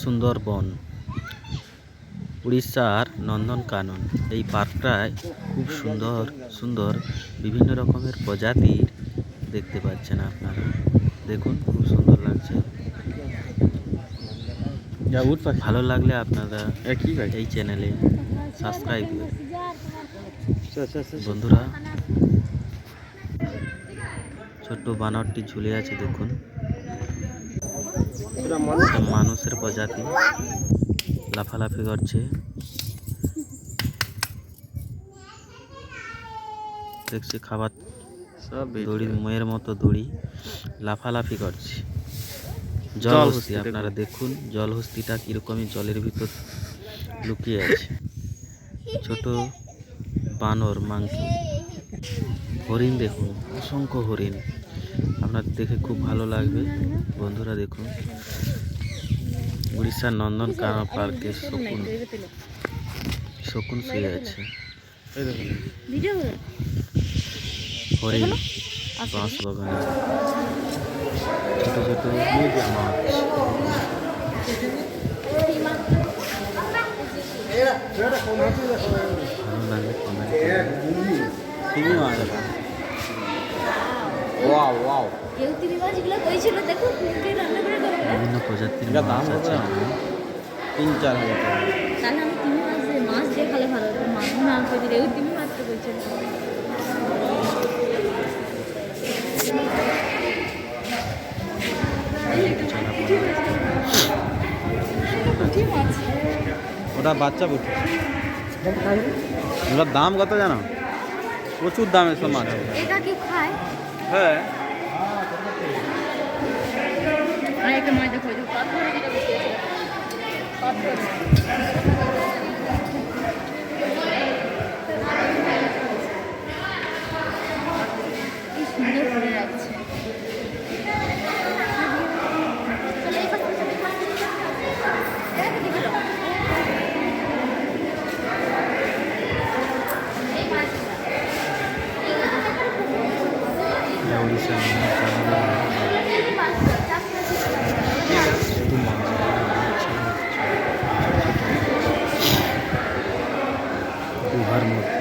সুন্দরবন উড়িষ্যার নন্দনকানন। এই পার্কটায় খুব সুন্দর সুন্দর বিভিন্ন রকমের প্রজাতির দেখতে পাচ্ছেন আপনারা। দেখুন খুব সুন্দর লাগছে। ভালো লাগলে আপনারা এই চ্যানেলে সাবস্ক্রাইব আচ্ছা আচ্ছা আচ্ছা। বন্ধুরা ছোট্ট বানরটি ঝুলে আছে দেখুন। মানুষের প্রজাতি লাফালাফি করছে। দেখছি খাবার সব দড়ি ময়ের মতো দড়ি লাফালাফি করছে। জলহস্তি। আপনারা দেখুন জলহস্তিটা কিরকমই জলের ভিতর লুকিয়ে আছে। ছোট বানর মাংকি হরিণ দেখুন অসংখ্য হরিণ। আপনার দেখে খুব ভালো লাগবে। বন্ধুরা দেখুন উড়িষ্যার নন্দন কানন পার্কে শকুন শকুন শুয়ে আছে। হরিণ বাঁশ বাগানে। ছোট ছোট মাছ ভালো লাগে কমেন্ট ওয়াও ওয়াও কেউতিরি মাছগুলো কই ছিল? দেখো কে রান্না করে দেবো বিভিন্ন প্রজাতির এটা দাম মাছ কত আছে তিন চার হাজার টাকা। তাহলে আমি তিমি মাছ দিয়ে মাছ দিয়ে খালে ভালো হতো। মাছ না করে ওই তিমি মাছ কইছে ওটা বাচ্চা পুঁটি। ওটার দাম কত জানো? প্রচুর দাম এসব মাছ। এটা কি খায়? হ্যাঁ আর একটা মাছ দেখো ওই যে পাথরে যেটা বসে আছে পাথর Harmony.